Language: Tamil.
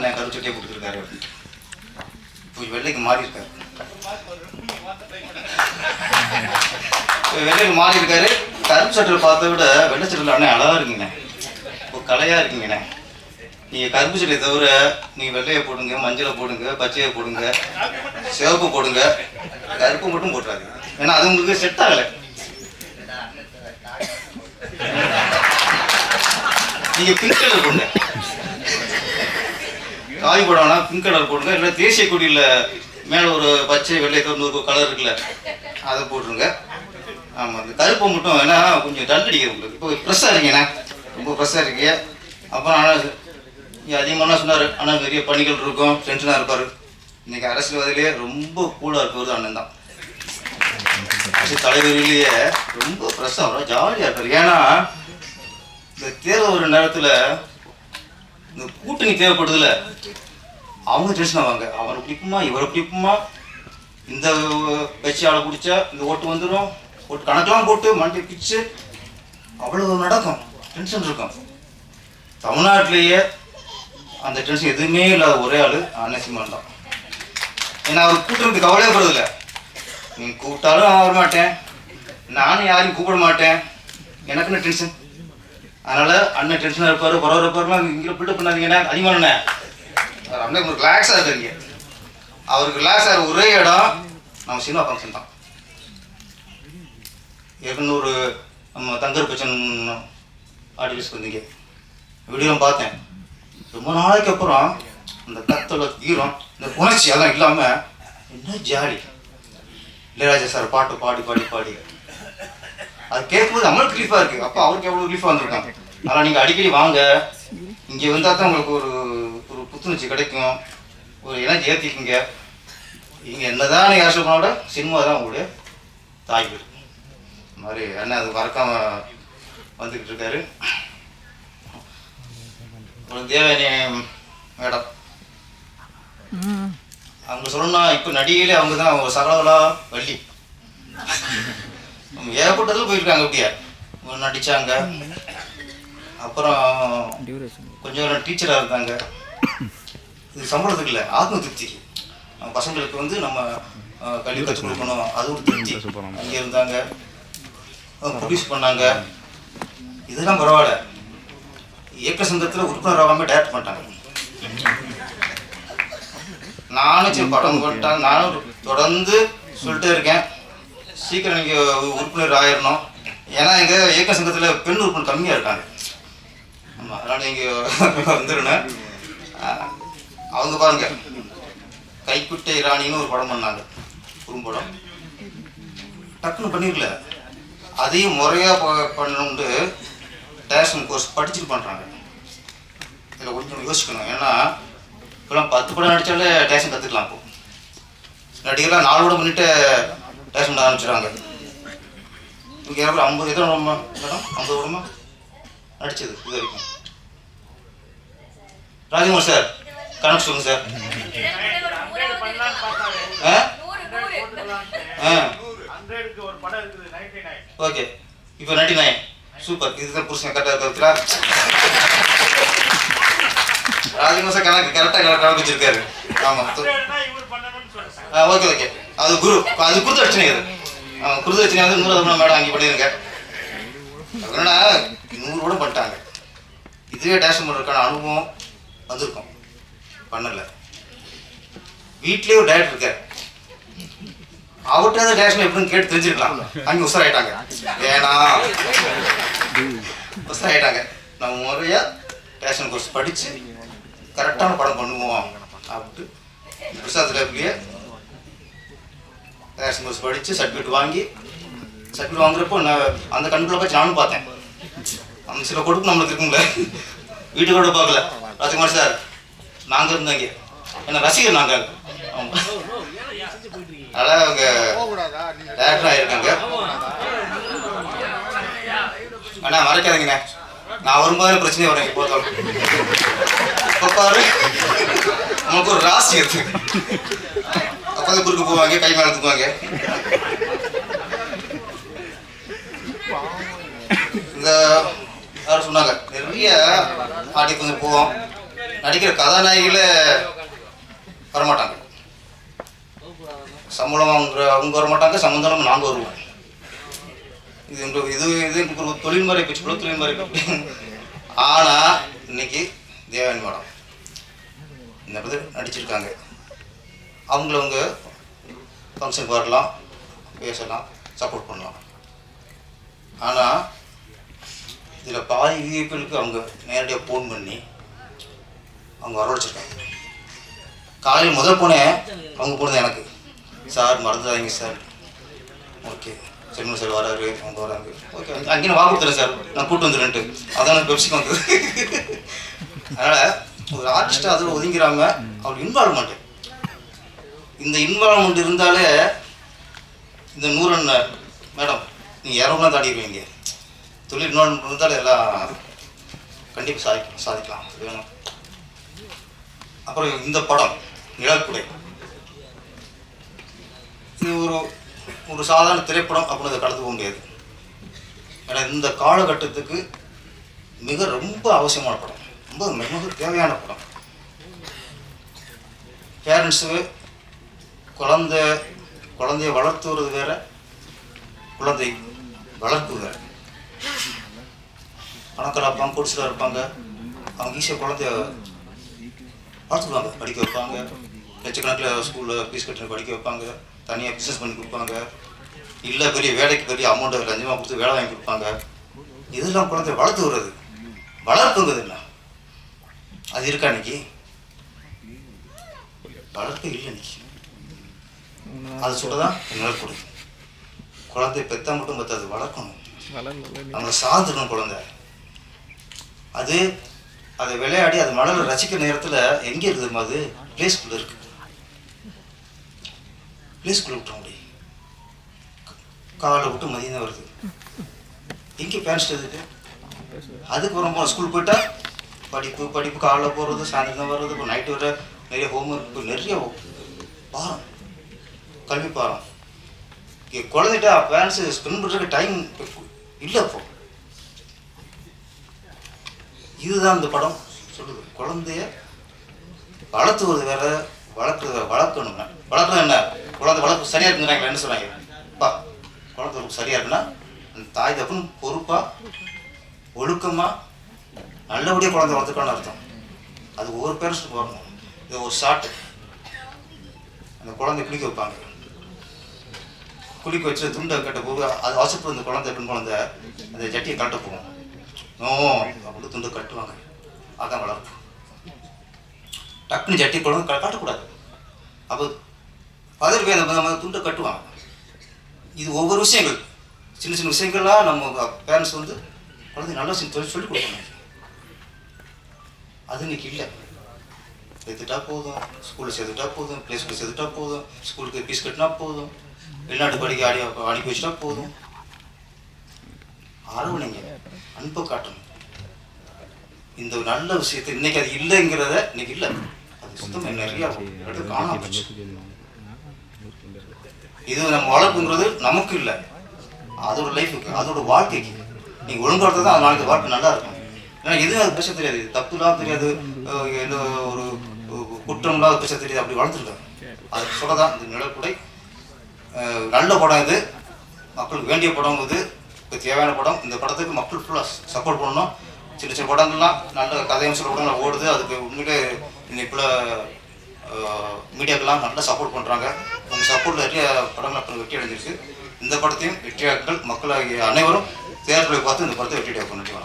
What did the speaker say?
அண்ணன் கருச்சட்டியை கொடுத்துருக்காரு இப்போ வெள்ளைக்கு மாறி இருக்காரு வெள்ளைக்கு மாறி இருக்காரு கருப்பு சட்டையில் பார்த்த விட வெள்ளை சட்டில் அண்ணன் அழகாக இருக்கீங்கண்ணே. இப்போ கலையாக இருக்கீங்கண்ணே. நீங்கள் கருப்பு சட்டியை தவிர நீங்கள் வெள்ளையை போடுங்க மஞ்சளை போடுங்க பச்சையை போடுங்க சிவப்பு போடுங்க கருப்பு மட்டும் போட்டுறாது ஏன்னா அது உங்களுக்கு செட் ஆகலை. நீங்கள் பிங்க் கலர் போடுங்க. காய் வேணாம் பிங்க் கலர் போடுங்க. இல்லை தேசிய கொடியில் மேலே ஒரு பச்சை வெள்ளை கலந்து ஒரு கலர் இருக்குல்ல அதை போட்டுருங்க. ஆமாம் இந்த கருப்பை மட்டும் ஏன்னா கொஞ்சம் டல் அடிக்குது உங்களுக்கு. இப்போ ஃப்ரெஷ்ஷாக இருக்கீங்கண்ணா ரொம்ப ஃப்ரெஷ்ஷாக இருக்கீங்க. அப்புறம் ஆனால் இங்கே அதிகமான சொன்னார். ஆனால் நிறைய பணிகள் இருக்கும். டென்ஷனாக இருப்பார். இன்னைக்கு அரசியல்வாதியிலேயே ரொம்ப கூலாக இருக்கிறது அண்ணன் தான். அரசு தலைவரிலேயே ரொம்ப ஃப்ரெஷ்ஷாக வரும் ஜாலியாக இருப்பார் ஏன்னா இந்த தேர்வு ஒரு நேரத்தில் இந்த கூட்டணி தேவைப்படுதுல. அவங்க டென்ஷன் ஆவாங்க. அவரை பிடிக்குமா இவரை பிடிக்குமா? இந்த கட்சி ஆளை பிடிச்சா இந்த ஓட்டு வந்துடும் ஓட்டு கணக்கெல்லாம் போட்டு மண்டை பிச்சு அவ்வளோ நடக்கும். டென்ஷன் இருக்கும். தமிழ்நாட்டிலேயே அந்த டென்ஷன் எதுவுமே இல்லாத ஒரே ஆள் அண்ணன் தான். ஏன்னா அவர் கூட்டுறதுக்கு கவலையே படுறதில்ல. நீ கூப்பிட்டாலும் நான் வரமாட்டேன். நானும் யாரையும் கூப்பிட மாட்டேன். எனக்குன்னு டென்ஷன் அதனால அண்ணன் டென்ஷனாக இருப்பாரு பரவ இருப்பாருலாம் இங்கே பில்டப் பண்ணாதீங்கண்ணே அதிகமான அண்ணன் ஒரு ரிலாக்ஸாக இருக்கிறீங்க அவருக்கு ரிலாக்ஸ் ஆகிற ஒரே இடம் நம்ம சினிமா ஃபங்க்ஷன் தான். இருநூறு நம்ம தங்கர் பச்சன் ஆடியன்ஸ் வந்தீங்க. வீடியோ பார்த்தேன். ரொம்ப நாளைக்கு அப்புறம் அந்த கத்தோட ஈரம் இந்த உணர்ச்சி அதெல்லாம் இல்லாமல் என்ன ஜாலி. இளையராஜா சார் பாட்டு பாடி பாடி பாடி. அது கேட்கும்போது நம்மளுக்கு ரிலீஃபாக இருக்குது அப்போ அவருக்கு எவ்வளோ ரிலீஃபாக வந்திருக்காங்க ஆனால் நீங்கள் அடிக்கடி வாங்க. இங்கே வந்தால் தான் உங்களுக்கு ஒரு ஒரு புத்துணர்ச்சி கிடைக்கும். ஒரு எனர்ஜி ஏற்றிக்குங்க இங்கே என்னதான் நீங்கள் ஆசை பண்ணோட சினிமா தான் உங்களுடைய தாய் வீடு. மாதிரி அண்ணன் அது மறக்காம வந்துக்கிட்டு இருக்காரு. தேவனி மேடம். அவங்க சொல்லணும்னா இப்போ நடிகையிலே அவங்க தான் சகலவலா வள்ளி. ஏகப்பட்டதில் போயிருக்காங்க அப்படியே. ஒரு நடிச்சாங்க? அப்புறம் கொஞ்சம் டீச்சராக இருந்தாங்க இது சம்பளத்துக்கு இல்லை ஆத்ம திருப்திக்கு நம்ம பசங்களுக்கு வந்து நம்ம அஹ், கல்வி கற்றுக் கொடுக்கணும். அது ஒரு திருப்தி. அங்கே இருந்தாங்க. ப்ரொடியூஸ் பண்ணாங்க. இதெல்லாம் பரவாயில்ல. இயக்க சங்கத்தில் உறுப்பினர் ஆகாமல் டேரக்ட் பண்ணிட்டாங்க. நானும் சரி படம் போட்டாங்க. நானும் தொடர்ந்து சொல்லிட்டே இருக்கேன். சீக்கிரம் நீங்கள் உறுப்பினர் ஆயிடணும் ஏன்னா எங்கள் இயக்க சங்கத்தில் பெண் உறுப்பினர் கம்மியாக இருக்காங்க. ஆமாம் அதனால் நீங்கள் வந்துடணும் அவங்க பாருங்க. கைக்குட்டை ராணின்னு ஒரு படம் பண்ணாங்க. குறும்படம். டக்குன்னு பண்ணிடல அதையும் முறையாக பண்ணணும்னு டேஷன் கோர்ஸ் படிச்சுட்டு பண்ணுறாங்க இதில் கொஞ்சம் யோசிக்கணும். ஏன்னா இப்போலாம் பத்து படம் நடித்தாலே டேஷன் கற்றுக்கலாம் இப்போ. நடிகர்லாம் நாலு படம் பண்ணிட்டு பண்ண ஆரம்பிச்சிடுறாங்க. இங்கே ஏதாவது ஐம்பது எத்தனை படமா மேடம் ஐம்பது படமா நடிச்சது இது வரைக்கும். ராஜகுமார் சார் கணக்கு சொல்லுங்க சார். ஓகே. இப்போ நைன்டி நைன் சூப்பர். இதுதான் புருஷன் கரெக்டாக இருக்கிறா ராஜகுமார் சார் கணக்கு கரெக்டாக கணக்கு வச்சிருக்காரு ஆமாம் ஓகே ஓகே. அது குரு அது குருது அர்ச்சனை அது ஆ, குருது வந்து நூறு மேடம் அங்கே பண்ணிருங்க. என்னன்னா நூறு கூட பண்ணிட்டாங்க. இதுவே டேஷன் பண்ணுறதுக்கான அனுபவம் வந்திருக்கும். பண்ணல. வீட்லேயே ஒரு டேரக்டர் இருக்கார். அவர்கிட்ட டேஷன் எப்படின்னு கேட்டு தெரிஞ்சிருக்கலாம். அங்கே உசராயிட்டாங்க ஏன்னா உசராயிட்டாங்க நம்ம முறையாக டேஷன் கோர்ஸ் படித்து கரெக்டான படம் பண்ணுவோம். அப்படின்ட்டு பிரசாத் லேப்லேயே ரேஷன் கோர்ஸ் படித்து சர்டிஃபிகேட் வாங்கி சர்டிஃபிகேட் வாங்குறப்போ நான் அந்த கண்குள்ள போய் நானும் பார்த்தேன். அந்த சில கொடுப்பு நம்மளுக்கு இருக்குங்களே வீட்டு கூட பார்க்கல ராஜகுமார் சார் நாங்கள் இருந்தோம் இங்கே. ஏன்னா ரசிகர் நாங்கள் அதனால் அவங்க டேரக்டர் ஆகியிருக்காங்க அண்ணா மறைக்காதீங்கண்ணே. நான் வரும்போது பிரச்சனை வரேன் இப்போ இப்போ பாரு நமக்கு ஒரு ராசி இருக்கு அப்போ குறுக்கு போவாங்க கை மேல தூக்குவாங்க. இந்த யாரும் சொன்னாங்க நிறைய ஆடி கொஞ்சம் போவோம். நடிக்கிற கதாநாயகிகளே வரமாட்டாங்க. சம்பளம் அவங்க அவங்க வரமாட்டாங்க சம்பந்தம் நாங்கள் வருவோம். இது எங்க- இது இது எனக்கு ஒரு தொழில்முறை மாதிரி போச்சு தொழில்முறை ஆனால் இன்னைக்கு தேவானி மேடம் இந்த படத்தில் நடிச்சிருக்காங்க. அவங்கள அவங்க ஃபங்க்ஷனுக்கு வரலாம் பேசலாம் சப்போர்ட் பண்ணலாம். ஆனால் இதில் பாதி விஐபிகளுக்கு அவங்க நேரடியாக ஃபோன் பண்ணி அவங்க வரவழைச்சிருக்காங்க. காலையில் முதல் போனேன் அவங்க போனது எனக்கு. சார் மறந்துடாதீங்க சார். ஓகே. செல்வன் சார் வராரு அவங்க வராங்க. ஓகே அங்கேயும் வாக்கு கொடுத்துறேன் சார். நான் கூட்டு வந்துடுறேன்ட்டு. அதான் பெப்சிக்கு வந்தது. அதனால் ஒரு ஆர்டிஸ்ட்டாக அதில் ஒதுங்கிறாம அவர் இன்வால்வ்மெண்ட் இந்த இன்வால்வ்மெண்ட் இருந்தாலே இந்த நூறன் மேடம் நீங்கள் இரநூறுலாம் தாடிடுவீங்க தொழில் இன்வால்மெண்ட் இருந்தாலே எல்லாம் கண்டிப்பாக சாதிக்கலாம் சாதிக்கலாம். வேணும். அப்புறம் இந்த படம் நிழற்குடை இது ஒரு ஒரு சாதாரண திரைப்படம் அப்படின்னு அதை கடந்து போக முடியாது. ஏன்னா இந்த காலகட்டத்துக்கு மிக ரொம்ப அவசியமான படம். ரொம்ப மிக தேவையான படம். பேரண்ட்ஸு குழந்தை குழந்தைய வளர்த்துறது வேற குழந்தை வளர்ப்பு வேற. பணக்கார இருப்பாங்க குடிசலாக இருப்பாங்க. அவங்க ஈஸியாக குழந்தைய பார்த்துக்குவாங்க படிக்க வைப்பாங்க. லட்சக்கணக்கில் ஸ்கூலில் ஃபீஸ் கட்டி படிக்க வைப்பாங்க. தனியாக பிஸ்னஸ் பண்ணி கொடுப்பாங்க. இல்லை பெரிய வேலைக்கு பெரிய அமௌண்ட்டை லஞ்சமாக கொடுத்து வேலை வாங்கி கொடுப்பாங்க. இதெல்லாம் குழந்தைய வளர்த்து விடுறது வளர்ப்புங்கிறது என்ன? அது இருக்கா இன்னைக்கு? வளர்ப்பு இல்லை இன்னைக்கு. அது சொல்லதான் நிலக்கூடு குழந்தை பெத்தா மட்டும் பத்தாது வளர்க்கணும். நம்மளை சார்ந்துக்கணும் குழந்தை. அது அதை விளையாடி அது மணலை ரசிக்கிற நேரத்தில் எங்கே இருக்குது அது? ப்ளே ஸ்கூலில் இருக்கு. ப்ளே ஸ்கூலில் விட்ட முடியும். காலை விட்டு மதியம் தான் வருது. எங்கே பேரண்ட்ஸ் இருக்கு அதுக்கு ரொம்ப ஸ்கூல் போயிட்டா? படிப்பு படிப்பு காலைல போகிறது சாயந்தரம் தான் வர்றது இப்போ நைட்டு வர நிறைய ஹோம்ஒர்க் நிறைய பாரம் கல்வி பாரம் இங்கே குழந்தைகிட்ட பேரண்ட்ஸு ஸ்பெண்ட் பண்ணுறதுக்கு டைம் இல்லை இப்போ இதுதான் இந்த படம். சொல்லுது. குழந்தைய வளர்த்துவது வேற வளர்க்குறது வளர்க்கணுங்க. வளர்க்கணும் வளர்க்குறது என்ன? குழந்தை வளர்ப்பு சரியாக இருக்குங்கிறாங்க என்ன சொன்னாங்க அப்பா குழந்தை வளர்ப்பு சரியாக இருக்குன்னா அந்த தாய் தப்புன்னு பொறுப்பாக ஒழுக்கமாக நல்லபடியாக குழந்தை வளர்த்துக்கணும்னு அர்த்தம். அது ஒவ்வொரு பேரண்ட்ஸுக்கு வரணும் இது ஒரு ஷாட்டு அந்த குழந்தை குளிக்க வைப்பாங்க. குளிக்க வச்சு துண்டை கட்ட போது அது அவசரப்பட்டு அந்த குழந்தை பெண் குழந்தை அந்த ஜட்டியை கட்ட போகும். நோ அப்படின்னு துண்டு கட்டுவாங்க. அதான் வளர்ப்பு. டக்குன்னு ஜட்டி குழந்தை காட்டக்கூடாது அப்போ பதில் பேர் நம்ம துண்டை கட்டுவாங்க. இது ஒவ்வொரு விஷயங்கள். சின்ன சின்ன விஷயங்கள்லாம் நம்ம பேரண்ட்ஸ் வந்து குழந்தை நல்ல விஷயம் சொல்லி சொல்லி கொடுக்கணும். அது இன்னைக்கு இல்லை. சேர்த்துட்டா போதும். ஸ்கூலில் சேர்த்துட்டா போதும். ப்ளே ஸ்கூலில் சேர்த்துட்டா போதும். ஸ்கூலுக்கு ஃபீஸ் கட்டினா போதும். வெளிநாட்டு படிக்க ஆடி அனுப்பி வச்சுட்டா போதும். அரவணைங்க அன்பை காட்டணும். இந்த நல்ல விஷயத்தை இன்னைக்கு அது இல்லைங்கிறத இன்னைக்கு இல்லை. அது சுத்தமாக நிறைய இடத்துல காணாம போச்சு. இது நம்ம வளர்ப்புங்கிறது நமக்கு இல்லை. அதோட லைஃபுக்கு அதோட வாழ்க்கைக்கு. நீங்கள் ஒழுங்கா தான் நாளைக்கு வாழ்க்கை நல்லா இருக்கும். ஏன்னா எதுவும் அது பேச தெரியாது. தப்புலாம் தெரியாது. எந்த ஒரு குற்றம்லாம் பேச தெரியாது. அப்படி வளர்த்துருக்காங்க அது சொல்லதான் இந்த நிழற்குடை. நல்ல படம் இது. மக்களுக்கு வேண்டிய படம் இது. இப்போ தேவையான படம். இந்த படத்துக்கு மக்கள் ஃபுல்லாக சப்போர்ட் பண்ணணும். சின்ன சின்ன படங்கள்லாம் நல்ல கதையம்சம் படங்கள் ஓடுது. அதுக்கு உண்மையிலே இன்னைக்குள்ள மீடியாக்கெல்லாம் நல்லா சப்போர்ட் பண்ணுறாங்க உங்கள் சப்போர்ட்டில் நிறைய படங்கள் அப்போ வெற்றி அடைஞ்சிருக்கு. இந்த படத்தையும் வெற்றியாக்கள் மக்களாகிய அனைவரும் தேர்தலை பார்த்து இந்த படத்தை வெற்றி அடைய பண்ணிட்டு